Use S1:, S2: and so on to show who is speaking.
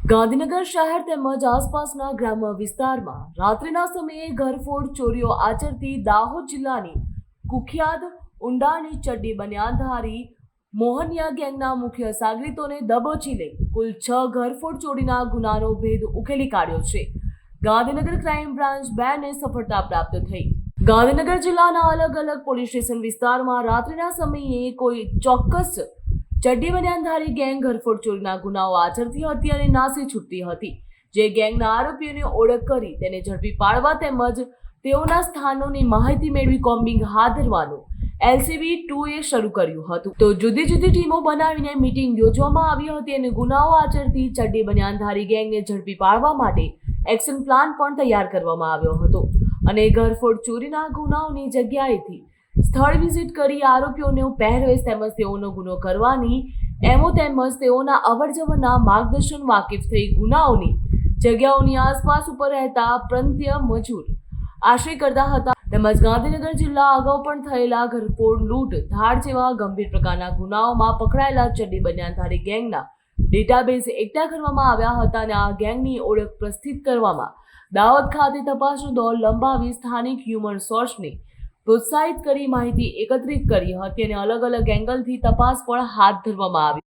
S1: ગાંધીનગર શહેર તેમજ આસપાસના ગ્રામ્ય વિસ્તારમાં રાત્રિના સમયે ઘરફોડ ચોરીઓ આચરતી દાહોદ જિલ્લાની કુખ્યાત ઊંડાની ચડ્ડી બન્યાધારી મોહનિયા ગેંગના મુખ્ય સાગરીતોને દબોચી લઈ કુલ છ ઘરફોડ ચોરીના ગુનાનો ભેદ ઉકેલી કાઢ્યો છે. ગાંધીનગર ક્રાઇમ બ્રાન્ચ બે ને સફળતા પ્રાપ્ત થઈ. ગાંધીનગર જિલ્લાના અલગ અલગ પોલીસ સ્ટેશન વિસ્તારમાં રાત્રિના સમયે કોઈ ચોક્કસ ચડ્ડી બન્યાધારી ગેંગ ઘરફોડ ચોરીના ગુનાઓ આચરતી હતી અને નાસી છૂટતી હતી. જે ગેંગના આરોપીઓની ઓળખ કરી તેને ઝડપી પાડવા તેમજ તેઓના સ્થાનોની માહિતી મેળવી કોમ્બિંગ હાથ ધરવાનું એલસીબી ટુ એ શરૂ કર્યું હતું. તો જુદી જુદી ટીમો બનાવીને મીટિંગ યોજવામાં આવી હતી અને ગુનાઓ આચરતી ચડ્ડી બન્યાધારી ગેંગને ઝડપી પાડવા માટે એક્શન પ્લાન પણ તૈયાર કરવામાં આવ્યો હતો. અને ઘરફોડ ચોરીના ગુનાઓની જગ્યાએથી સ્થળ વિઝિટ કરી આરોપીઓને પહેરવેશ તેમજ તેઓનો ગુનો કરવાની, એમો તેમજ તેઓના અવરજવરના માર્ગદર્શન વાકેફ થઈ ગુનાઓની જગ્યાઓની આસપાસ ઉપર રહેતા પ્રંત્ય મજૂર આશ્રય કરતા હતા. તેમજ ગાંધીનગર જિલ્લા અગાઉ પણ થયેલા ઘરફોડ, લૂંટ, ધાડ જેવા ગંભીર પ્રકારના ગુનાઓમાં પકડાયેલા ચડ્ડી બન્યાધારી ગેંગના ડેટાબેઝ એકઠા કરવામાં આવ્યા હતા અને આ ગેંગની ઓળખ પ્રસ્થિત કરવામાં દાહોદ ખાતે તપાસનો દોર લંબાવી સ્થાનિક હ્યુમન સોર્સને પ્રોત્સાહિત કરી માહિતી એકત્રિત કરી હતી અને અલગ અલગ એંગલથી તપાસ પણ હાથ ધરવામાં આવી.